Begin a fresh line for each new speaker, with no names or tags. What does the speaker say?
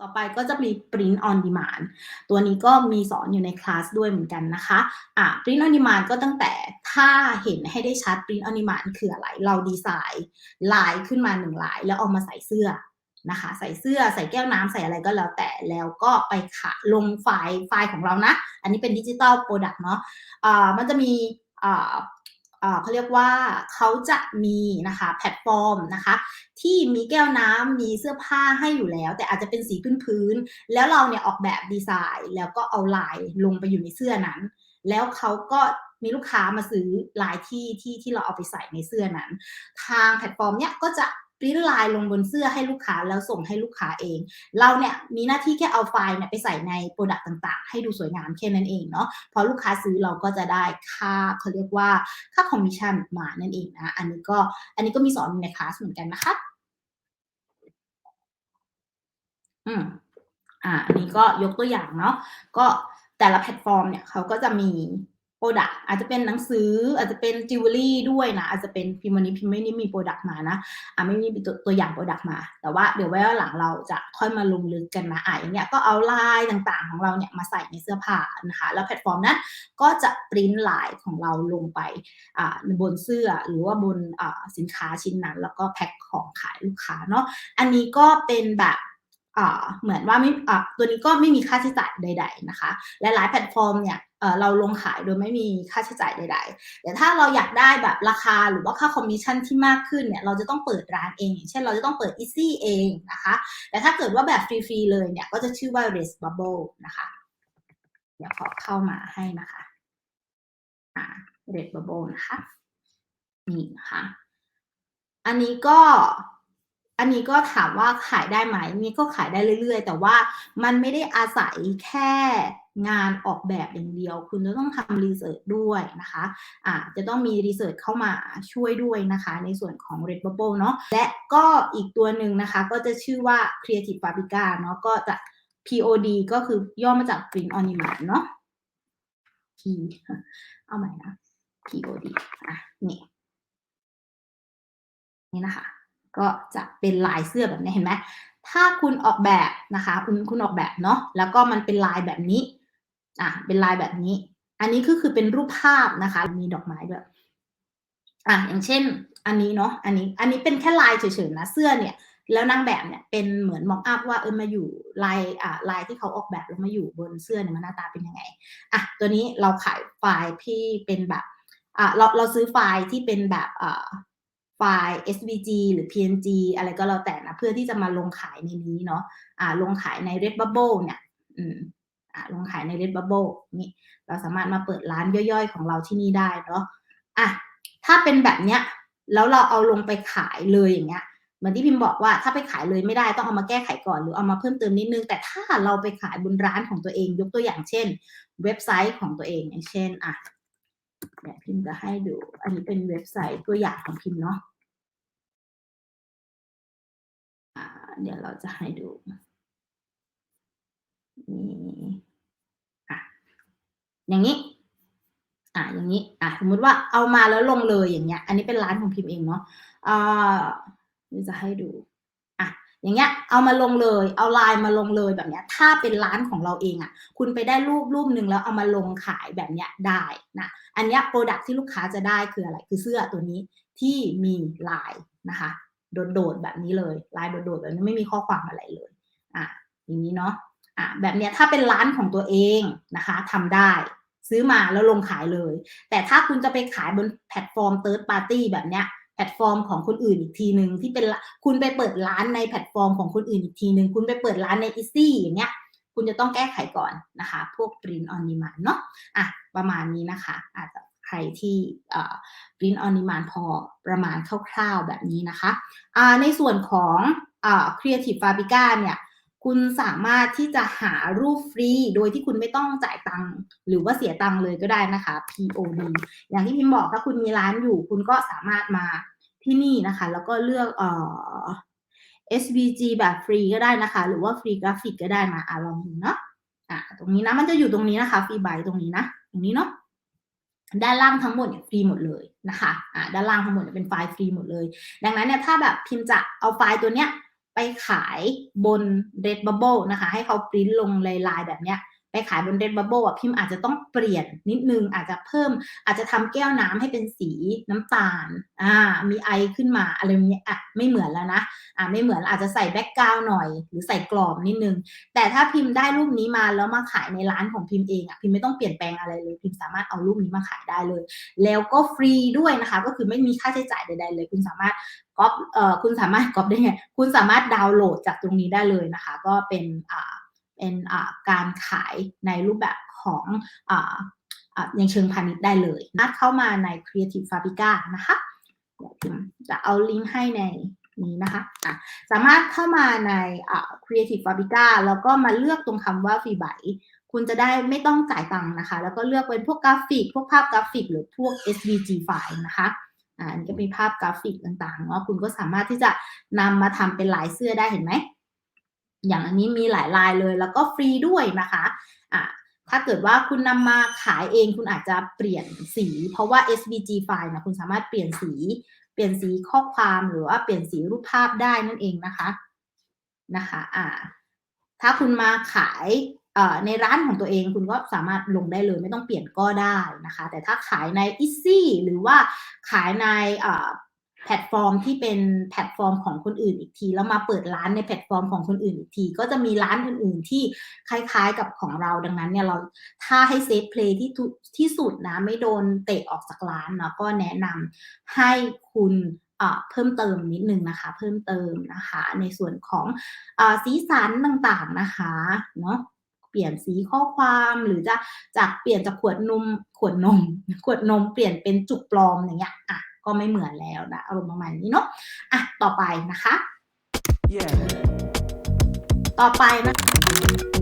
ต่อไปก็จะมี print on demand ตัวนี้ก็มีสอนอยู่ในคลาสด้วยเหมือนกันนะคะอะ print on demand ก็ตั้งแต่ถ้าเห็นให้ได้ชัด print on demand คืออะไร เราดีไซน์ลายขึ้นมาหนึ่งลาย แล้วเอามาใส่เสื้อนะคะ ใส่เสื้อใส่แก้วน้ำใส่อะไรก็แล้วแต่แล้วก็ไปขะลงไฟล์ไฟล์ของเรานะ อันนี้เป็นดิจิตอลโปรดักต์เนาะอ่ามันจะมีอ่า เขาเรียกว่าเขาจะมีนะคะแพลตฟอร์มนะคะ ที่มีแก้วน้ำมีเสื้อผ้าให้อยู่แล้ว แต่อาจจะเป็นสีพื้นๆแล้วเราเนี่ยออกแบบดีไซน์แล้วก็เอาลายลงไปอยู่ในเสื้อนั้น แล้วเขาก็มีลูกค้ามาซื้อลายที่ที่ที่เราเอาไปใส่ในเสื้อนั้น ทางแพลตฟอร์มเนี่ยก็จะ ปริ้นลายลงบนเสื้อให้ลูกค้าแล้วส่งให้ลูกค้าเอง เราเนี่ยมีหน้าที่แค่เอาไฟล์เนี่ยไปใส่ในโปรดักต์ต่างๆ ให้ดูสวยงามแค่นั้นเองเนาะพอลูกค้าซื้อเราก็จะได้ค่าเขาเรียกว่าค่าคอมมิชชั่นมานั่นเองนะอันนี้ก็อันนี้ก็มีสอนในคลาสเหมือนกันนะคะอืมอ่าอันนี้ก็ยกตัวอย่างเนาะก็แต่ละแพลตฟอร์มเนี่ยเขาก็จะมี โปรดักอาจจะเป็นหนังสืออาจจะเป็นจิวเวลรี่ด้วยนะ อาจจะเป็นพิมพ์วันนี้พิมพ์ไม่ได้มีโปรดักมานะอ่าไม่มีตัวตัวอย่างโปรดักมา แต่ว่าเดี๋ยวไว้หลังเราจะค่อยมาลงลึกกันนะอ่าอย่างเงี้ยก็เอาลายต่างๆ ของเราเนี่ยมาใส่ในเสื้อผ้านะคะแล้วแพลตฟอร์มนั้นก็จะปริ้นลายของเราลงไปอ่าบนเสื้อหรือว่าบนอ่าสินค้าชิ้นนั้น แล้วก็แพ็คของขายลูกค้าเนาะอันนี้ก็เป็นแบบเหมือนว่าไม่ตัวนี้ก็ไม่มีค่าใช้จ่ายใด ๆนะคะ หลายๆแพลตฟอร์มเนี่ย เราลงขายโดยไม่มีค่าใช้จ่ายใดๆแต่ถ้าเราอยากได้แบบราคาหรือว่าค่าคอมมิชชั่นที่มากขึ้นเนี่ยเราจะต้องเปิดร้านเองเช่นเราจะต้องเปิด Easy เองนะคะแต่ถ้าเกิดว่าแบบฟรีๆเลยเนี่ยก็จะชื่อว่า r e s Bubble นะคะเดี๋ยวขอเข้ามาให้นะคะอ่า r e s Bubble นะคะนี่นะคะอันนี้ก็อันนี้ก็ถามว่าขายได้ไหมนี่ก็ขายได้เรื่อยๆ แต่ว่ามันไม่ได้อาศัยแค่ งานออกแบบอย่างเดียว คุณจะต้องทำรีเสิร์ชด้วยนะคะอ่าจะต้องมีรีเสิร์ชเข้ามาช่วยด้วยนะคะ ในส่วนของ Red Bubble เนาะและก็อีกตัวหนึ่งนะคะ ก็จะชื่อว่า Creative Fabrica เนาะก็จะ POD ก็คือย่อมาจาก Print on Demand เนาะ P เอาใหม่นะ POD อะนี่นี่นะคะ ก็จะเป็นลายเสื้อแบบนี้เห็นไหมถ้าคุณออกแบบนะคะ คุณคุณออกแบบเนาะแล้วก็มันเป็นลายแบบนี้ อะเป็นลายแบบนี้ อันนี้ก็คือเป็นรูปภาพนะคะ มีดอกไม้ด้วยอะอย่างเช่น อันนี้เนาะอันนี้อันนี้เป็นแค่ลายเฉยๆนะเสื้อเนี่ย แล้วนางแบบเนี่ยเป็นเหมือนมอกอัพว่าเออมาอยู่ลายอ่าลายที่เขาออกแบบแล้วมาอยู่บนเสื้อเนี่ยมันหน้าตาเป็นยังไงอะตัวนี้เราขายไฟล์ที่เป็นแบบอ่าเราเราซื้อไฟล์ที่เป็นแบบอ่าไฟล์ SVG หรือ PNG อะไรก็แล้วแต่นะ เพื่อที่จะมาลงขายในนี้เนาะอ่าลงขายใน Redbubble เนี่ย อืม อ่าลงขายใน Redbubble นี่เราสามารถมาเปิดร้านย่อยๆ ของเราที่นี่ได้เนาะอะถ้าเป็นแบบเนี้ยแล้วเราเอาลงไปขายเลยอย่างเงี้ยเหมือนที่พิมพ์บอกว่าถ้าไปขายเลยไม่ได้ต้องเอามาแก้ไขก่อนหรือเอามาเพิ่มเติมนิดนึง แต่ถ้าเราไปขายบนร้านของตัวเอง ยกตัวอย่างเช่น เว็บไซต์ของตัวเองอย่างเช่นอะเดี๋ยวพิมพ์จะให้ดู อันนี้เป็นเว็บไซต์ตัวอย่างของพิมพ์เนาะเดี๋ยวเราจะให้ดูนี่ อย่างนี้ อะอย่างนี้ อะสมมติว่าเอามาแล้วลงเลยอย่างเงี้ย อันนี้เป็นร้านของพิมพ์เองเนาะอ่าจะให้ดูอะอย่างเงี้ย เอามาลงเลย เอาลายมาลงเลยแบบเนี้ย ถ้าเป็นร้านของเราเองอะ คุณไปได้รูปรูปหนึ่งแล้วเอามาลงขายแบบเนี้ยได้นะ อันเนี้ยโปรดักที่ลูกค้าจะได้คืออะไร คือเสื้อตัวนี้ที่มีลายนะคะ โดดๆแบบนี้เลย ลายโดดๆแบบนี้ไม่มีข้อความอะไรเลย อะอย่างนี้เนาะ อะแบบเนี้ยถ้าเป็นร้านของตัวเองนะคะทำได้ซื้อมาแล้วลงขายเลย แต่ถ้าคุณจะไปขายบนแพลตฟอร์ม third party แบบเนี้ยแพลตฟอร์มของคนอื่นอีกทีหนึ่งที่เป็นคุณไปเปิดร้านในแพลตฟอร์มของคนอื่นอีกทีหนึ่งคุณไปเปิดร้านใน Easy อย่างเงี้ยคุณจะต้องแก้ไขก่อนนะคะ พวก print on demand เนาะอะประมาณนี้นะคะ อาจจะใครที่ปริ้นออน demand พอประมาณคร่าวๆแบบนี้นะคะในส่วนของ Creative Fabrica เนี่ย คุณสามารถที่จะหารูปฟรี โดยที่คุณไม่ต้องจ่ายตังค์หรือว่าเสียตังค์เลยก็ได้นะคะ POD อย่างที่พิมพ์บอกถ้าคุณมีร้านอยู่ คุณก็สามารถมาที่นี่นะคะ แล้วก็เลือกเอ่อ SVG แบบฟรีก็ได้นะคะ หรือว่าฟรีกราฟิกก็ได้มาอะลองดูเนาะอะตรงนี้นะมันจะอยู่ตรงนี้นะคะฟรีไบตรงนี้นะตรงนี้เนาะด้านล่างทั้งหมดเนี่ยฟรีหมดเลยนะคะอ่าด้านล่างทั้งหมดเป็นไฟล์ฟรีหมดเลย ดังนั้นเนี่ยถ้าแบบพิมพ์จะเอาไฟล์ตัวเนี้ย ไปขายบน Redbubble นะคะ ให้เขาปริ้นลงลายๆแบบเนี้ย ไปขายบน Redbubble อะพิมพ์อาจจะต้องเปลี่ยนนิดนึงอาจจะเพิ่ม อาจจะทำแก้วน้ำให้เป็นสีน้ำตาลอ่ามีไอขึ้นมาอะไรอย่างเงี้ยอะไม่เหมือนแล้วนะอ่าไม่เหมือนอาจจะใส่แบ็กกราวหน่อย หรือใส่กรอบนิดนึง แต่ถ้าพิมพ์ได้รูปนี้มาแล้วมาขายในร้านของพิมพ์เองอะพิมพ์ไม่ต้องเปลี่ยนแปลงอะไรเลย พิมพ์สามารถเอารูปนี้มาขายได้เลย แล้วก็ฟรีด้วยนะคะ ก็คือไม่มีค่าใช้จ่ายใดๆเลย คุณสามารถก๊อปเอ่อคุณสามารถก๊อปได้ไงคุณสามารถดาวน์โหลดจากตรงนี้ได้เลยนะคะ ก็เป็นอ่า เป็นการขายในรูปแบบของอย่างเชิงพาณิชย์ได้เลยนัดเข้ามาใน Creative Fabrica นะคะจะเอาลิงก์ให้ในนี้นะคะะสามารถเข้ามาใน Creative Fabrica แล้วก็มาเลือกตรงคำว่าฟรีไบคุณจะได้ไม่ต้องจ่ายตังค์นะคะ แล้วก็เลือกเป็นพวกกราฟิก พวกภาพกราฟิก หรือพวก SVG ไฟล์นะคะอ่าอันนี้ก็มีภาพกราฟิกต่างๆเนาะคุณก็สามารถที่จะนำมาทำเป็นลายเสื้อได้เห็นไหม อย่างอันนี้มีหลายลายเลย แล้วก็ฟรีด้วยนะคะอ่าถ้าเกิดว่าคุณนำมาขายเองคุณอาจจะเปลี่ยนสี เพราะว่า SVG ไฟล์นะคุณสามารถเปลี่ยนสี เปลี่ยนสีข้อความหรือว่าเปลี่ยนสีรูปภาพได้นั่นเองนะคะนะคะอ่าถ้าคุณมาขายในร้านของตัวเองคุณก็สามารถลงได้เลยไม่ต้องเปลี่ยนก็ได้นะคะ แต่ถ้าขายใน Easy หรือว่าขายใน แพลตฟอร์มที่เป็นแพลตฟอร์มของคนอื่นอีกที แล้วมาเปิดร้านในแพลตฟอร์มของคนอื่นอีกที ก็จะมีร้านอื่น ๆ ที่คล้ายๆกับของเราดังนั้นเนี่ยเราถ้าให้เซฟเพลย์ที่ที่สุดนะไม่โดนเตะออกจากร้านเนาะก็แนะนำให้คุณอ่าเพิ่มเติมนิดนึงนะคะ เพิ่มเติมนะคะ ในส่วนของอาสีสันต่างๆนะคะเนาะเปลี่ยนสีข้อความหรือจะจากเปลี่ยนจากขวดนมขวดนม ขวดนมเปลี่ยนเป็นจุกปลอมอย่างเงี้ยอะ ก็ไม่เหมือนแล้วนะอารมณ์ประมาณนี้เนาะอะต่อไปนะคะ
Yeah.
ต่อไปนะคะ